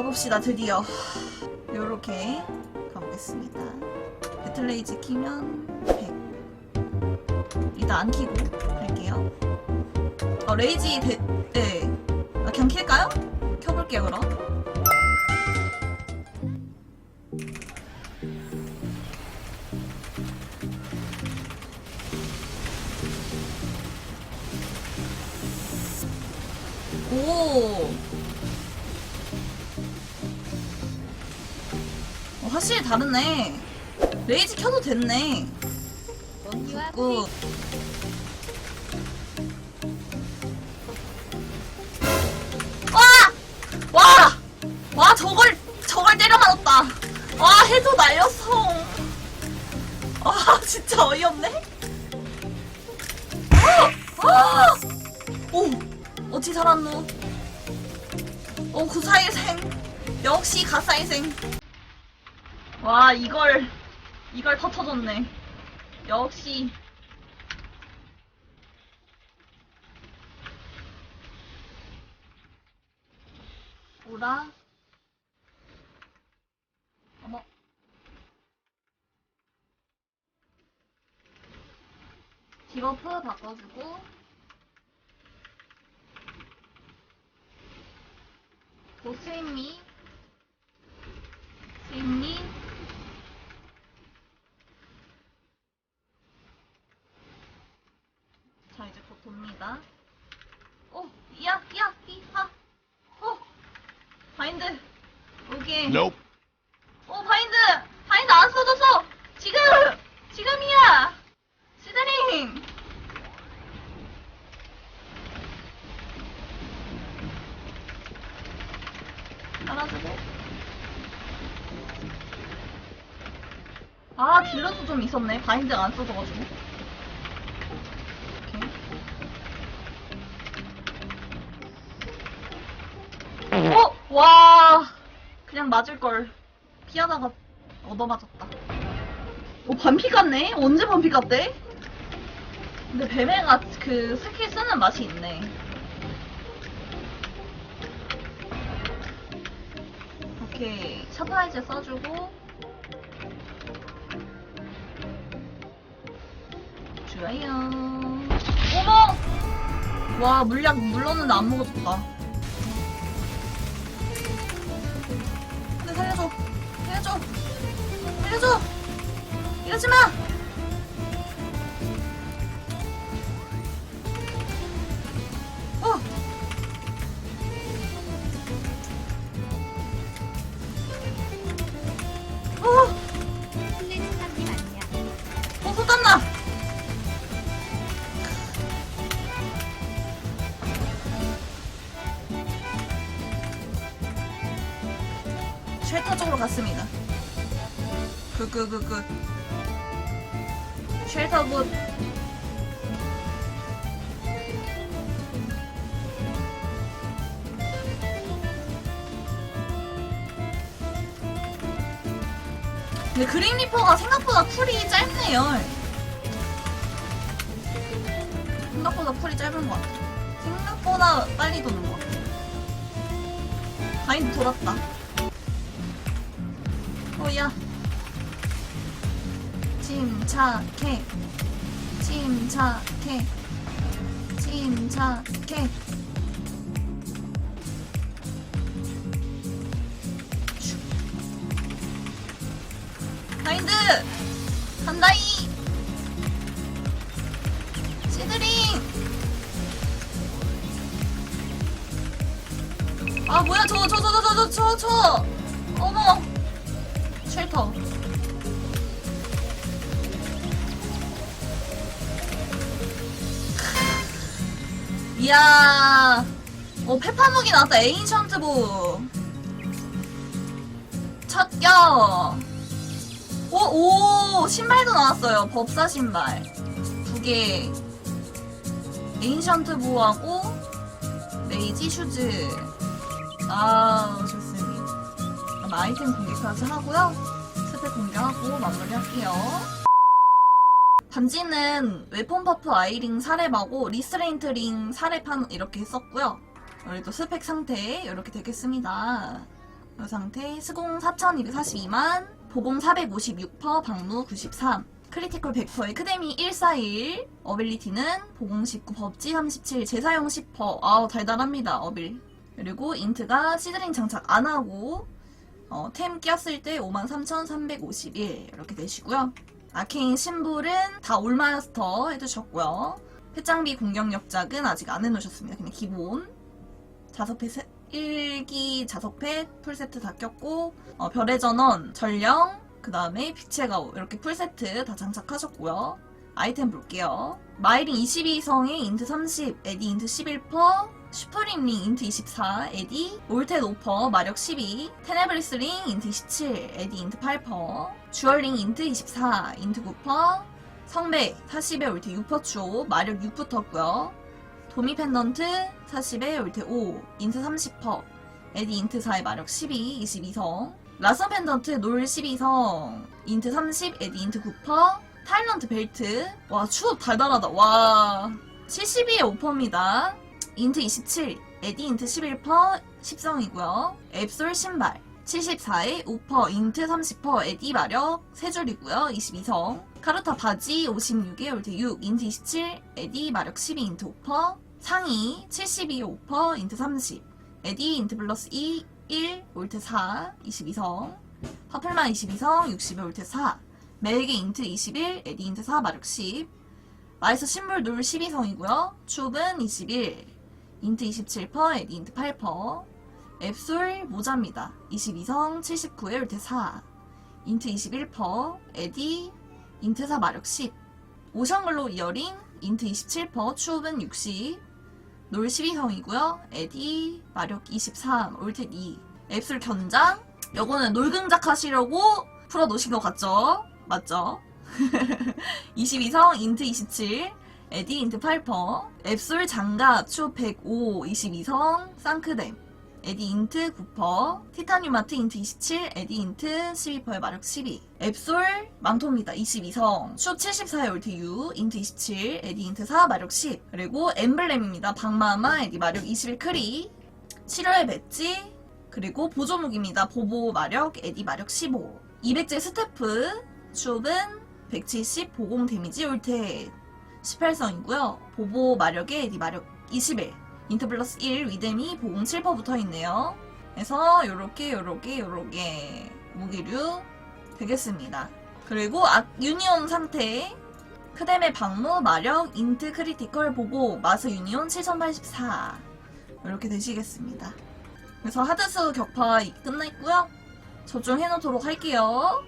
가봅시다 드디어. 요렇게 가보겠습니다. 배틀레이즈 키면 100 일단 안 키고 갈게요. 어 레이지 배.. 네. 아, 그냥 킬까요? 켜볼게요 그럼. 오 확실히 다르네. 레이지 켜도 됐네. 언니와 굿. 와! 와! 와, 저걸, 저걸 때려 맞았다. 와, 해도 날렸어. 와, 진짜 어이없네? 아! 아! 오! 어찌 살았노? 오, 구사일생. 역시 가사일생. 와, 이걸, 이걸 터쳐줬네. 역시. 뭐라? 어머. 디버프 바꿔주고. 스윗미. 자, 이제 곧 돕니다. 오, 야, 야, 이, 하. 어, 바인드. 오케이. Nope. 오, 바인드! 바인드 안 써졌어! 지금! 지금이야! 시드링! 깔아주고. 아, 딜러도 좀 있었네. 바인드가 안 써져가지고. 와. 그냥 맞을걸. 피하다가 얻어맞았다. 오, 반피 같네? 언제 반피 같대? 근데 뱀애가 그 스킬 쓰는 맛이 있네. 오케이. 샤프라이즈 써주고. 좋아요. 어머! 와, 물약 물렀는데 안 먹어줬다. 살려줘. 이러지 마. 어. 어. 아니야. 어, 쏟았나? 쉘터 쪽으로 갔습니다. 그, 그, 그, 그. 쉘터 굿. 근데 그린 리퍼가 생각보다 쿨이 짧네요. 생각보다 쿨이 짧은 것 같아. 생각보다 빨리 도는 것 같아. 바인드 돌았다. 어야. 침착해. 침착해. 침착해. 바인드! 간다이! 시드링! 아 뭐야 저저저저저저저 어머 쉘터 이야 어 페파묵이 나왔다 에인션트부 첫겨 오, 오, 신발도 나왔어요. 법사 신발. 두 개. 에인션트 보하고 레이지 슈즈. 아, 좋습니다. 아이템 공개까지 하고요. 스펙 공개하고 마무리할게요. 반지는 웨폰 퍼프 아이링 사렙하고 리스레인트 링 사렙한 이렇게 했었고요. 그리고 또 스펙 상태 이렇게 되겠습니다. 이 상태 스공 4242만 보공 456퍼 방무 93 크리티컬 100%의 크데미 141 어빌리티는 보공 19 법지 37 재사용 10% 아우 달달합니다 어빌. 그리고 인트가 시드링 장착 안 하고 어, 템 꼈을 때 53,351 이렇게 되시고요 아케인 심볼은 다 올마스터 해두셨고요 패장비 공격력작은 아직 안 해놓으셨습니다 그냥 기본 자석패 세, 1기 자석패 풀세트 다 꼈고 어, 별의 전원, 전령, 그 다음에 빛의 가오 이렇게 풀세트 다 장착하셨고요. 아이템 볼게요. 마이링 22성에 인트 30, 에디 인트 11퍼, 슈퍼림링 인트 24, 에디, 올텐 5퍼, 마력 12, 테네브리스링 인트 27, 에디 인트 8퍼, 주얼링 인트 24, 인트 9퍼, 성배 40에 올테 6퍼 추, 마력 6붙었고요. 도미 펜던트 40에 올테 5, 인트 30퍼, 에디 인트 4의 마력 12, 22성, 라서 펜던트 놀 12성, 인트 30, 에디 인트 9퍼, 타일런트 벨트, 와, 추업 달달하다, 와. 72의 5퍼입니다. 인트 27, 에디 인트 11퍼, 10성이고요. 앱솔 신발, 74에 5퍼, 인트 30퍼, 에디 마력 3줄이고요. 22성. 카르타 바지 56에 올트 6, 인트 27, 에디 마력 12, 인트 5퍼. 상의 72에 5퍼, 인트 30. 에디 인트 플러스 2, 1, 올트 4, 22성. 퍼플만 22성, 60에 올트 4. 멜게 인트 21, 에디 인트 4, 마력 10. 마이스 신물 놀 12성이고요. 춥은 21, 인트 27퍼, 에디 인트 8퍼. 앱솔 모자입니다. 22성 79에 올트 4. 인트 21퍼, 에디, 인트 4 마력 10. 오션글로 이어링, 인트 27퍼, 추업은 60. 놀 12성이고요. 에디, 마력 23, 올텍 2. 앱솔 견장. 요거는 놀금작 하시려고 풀어놓으신 것 같죠? 맞죠? 22성, 인트 27. 에디, 인트 8퍼. 앱솔 장갑, 추 105, 22성, 쌍크댐. 에디 인트 9퍼, 티타늄 마트 인트 27, 에디 인트 12퍼의 마력 12. 앱솔 망토입니다. 22성, 슈 74의 올트 U, 인트 27, 에디 인트 4, 마력 10. 그리고 엠블렘입니다. 박마마, 에디 마력 21 크리. 치료의 배지, 그리고 보조무기입니다. 보보 마력, 에디 마력 15. 200제 스태프, 슈은 170 보공 데미지 올테 18성이고요. 보보 마력에 에디 마력 21. 인트 플러스 1 위뎀이 보공 7퍼 붙어 있네요. 그래서 요렇게 요렇게 요렇게 무기류 되겠습니다. 그리고 아, 유니온 상태 크뎀의 방무 마력 인트 크리티컬 보고 마스 유니온 7084 이렇게 되시겠습니다. 그래서 하드스 격파 끝났고요. 저좀 해놓도록 할게요.